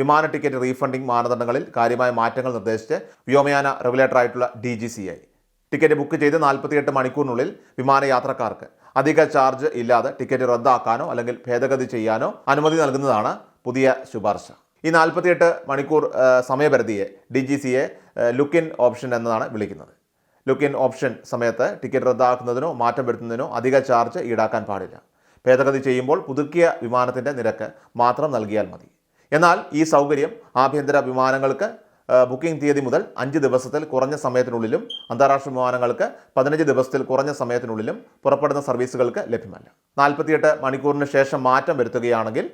വിമാന ticket refunding മാനദണ്ഡങ്ങളിൽ കാര്യമായ മാറ്റങ്ങൾ നിർദ്ദേശിച്ച് വ്യോമയാന റെഗുലേറ്ററായിട്ടുള്ള D G C A. Ticket book ചെയ്ത് നാൽപ്പത്തിയെട്ട് മണിക്കൂറിനുള്ളിൽ വിമാനയാത്രക്കാർക്ക് അധിക ചാർജ് ഇല്ലാതെ ടിക്കറ്റ് റദ്ദാക്കാനോ അല്ലെങ്കിൽ ഭേദഗതി ചെയ്യാനോ അനുമതി നൽകുന്നതാണ് പുതിയ ശുപാർശ. ഈ നാൽപ്പത്തിയെട്ട് മണിക്കൂർ സമയപരിധിയെ ഡി ജി സിയെ ലുക്ക് ഇൻ ഓപ്ഷൻ എന്നതാണ് വിളിക്കുന്നത്. ലുക്ക് ഇൻ ഓപ്ഷൻ സമയത്ത് ടിക്കറ്റ് റദ്ദാക്കുന്നതിനോ മാറ്റം വരുത്തുന്നതിനോ അധിക ചാർജ് ഈടാക്കാൻ പാടില്ല. ഭേദഗതി ചെയ്യുമ്പോൾ പുതുക്കിയ വിമാനത്തിന്റെ നിരക്ക് മാത്രം നൽകിയാൽ മതി. എന്നാൽ ഈ സൗകര്യം ആഭ്യന്തര വിമാനങ്ങൾക്ക് ബുക്കിംഗ് തീയതി മുതൽ അഞ്ച് ദിവസത്തിൽ കുറഞ്ഞ സമയത്തിനുള്ളിലും അന്താരാഷ്ട്ര വിമാനങ്ങൾക്ക് പതിനഞ്ച് ദിവസത്തിൽ കുറഞ്ഞ സമയത്തിനുള്ളിലും പുറപ്പെടുന്ന സർവീസുകൾക്ക് ലഭ്യമല്ല. നാൽപ്പത്തിയെട്ട് മണിക്കൂറിന് ശേഷം മാറ്റം വരുത്തുകയാണെങ്കിൽ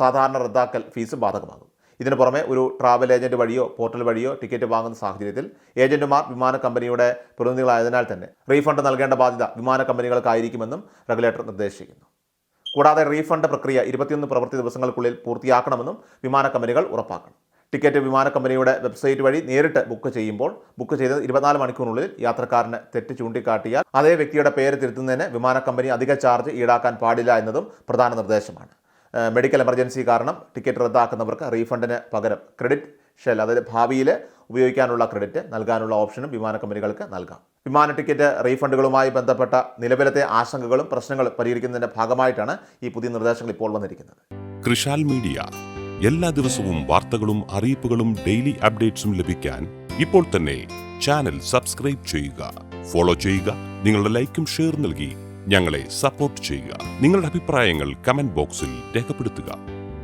സാധാരണ റദ്ദാക്കൽ ഫീസ് ബാധകമാകും. ഇതിനു പുറമെ ഒരു ട്രാവൽ ഏജന്റ് വഴിയോ പോർട്ടൽ വഴിയോ ടിക്കറ്റ് വാങ്ങുന്ന സാഹചര്യത്തിൽ ഏജന്റുമാർ വിമാന കമ്പനിയുടെ പ്രതിനിധികളായതിനാൽ തന്നെ റീഫണ്ട് നൽകേണ്ട ബാധ്യത വിമാന കമ്പനികൾക്കായിരിക്കുമെന്നും റെഗുലേറ്റർ നിർദ്ദേശിക്കുന്നു. കൂടാതെ റീഫണ്ട് പ്രക്രിയ ഇരുപത്തിയൊന്ന് പ്രവൃത്തി ദിവസങ്ങൾക്കുള്ളിൽ പൂർത്തിയാക്കണമെന്നും വിമാന കമ്പനികൾ ഉറപ്പാക്കണം. ടിക്കറ്റ് വിമാന കമ്പനിയുടെ വെബ്സൈറ്റ് വഴി നേരിട്ട് ബുക്ക് ചെയ്യുമ്പോൾ ബുക്ക് ചെയ്ത് ഇരുപത്തിനാല് മണിക്കൂറിനുള്ളിൽ യാത്രക്കാരന് തെറ്റ് ചൂണ്ടിക്കാട്ടിയാൽ അതേ വ്യക്തിയുടെ പേര് തിരുത്തുന്നതിന് വിമാന കമ്പനി അധിക ചാർജ് ഈടാക്കാൻ പാടില്ല എന്നതും പ്രധാന നിർദ്ദേശമാണ്. മെഡിക്കൽ എമർജൻസി കാരണം ടിക്കറ്റ് റദ്ദാക്കുന്നവർക്ക് റീഫണ്ടിന് പകരം ക്രെഡിറ്റ് ഷെൽ അതായത് ഭാവിയിൽ ഉപയോഗിക്കാനുള്ള ക്രെഡിറ്റ് നൽകാനുള്ള ഓപ്ഷനും വിമാന കമ്പനികൾക്ക് നൽകാം. വിമാന ടിക്കറ്റ് റീഫണ്ടുകളുമായി ബന്ധപ്പെട്ട നിലവിലത്തെ ആശങ്കകളും പ്രശ്നങ്ങളും പരിഹരിക്കുന്നതിന്റെ ഭാഗമായിട്ടാണ് ഈ പുതിയ നിർദ്ദേശങ്ങൾ ഇപ്പോൾ വന്നിരിക്കുന്നത്. കൃഷാൽ മീഡിയ. എല്ലാ ദിവസവും വാർത്തകളും അറിയിപ്പുകളും ഡെയിലി അപ്ഡേറ്റ്സും ലഭിക്കാൻ ഇപ്പോൾ തന്നെ ചാനൽ സബ്സ്ക്രൈബ് ചെയ്യുക. ഫോളോ ചെയ്യുക. നിങ്ങളുടെ ലൈക്കും ഷെയർ നൽകി ഞങ്ങളെ സപ്പോർട്ട് ചെയ്യുക. നിങ്ങളുടെ അഭിപ്രായങ്ങൾ കമന്റ് ബോക്സിൽ രേഖപ്പെടുത്തുക.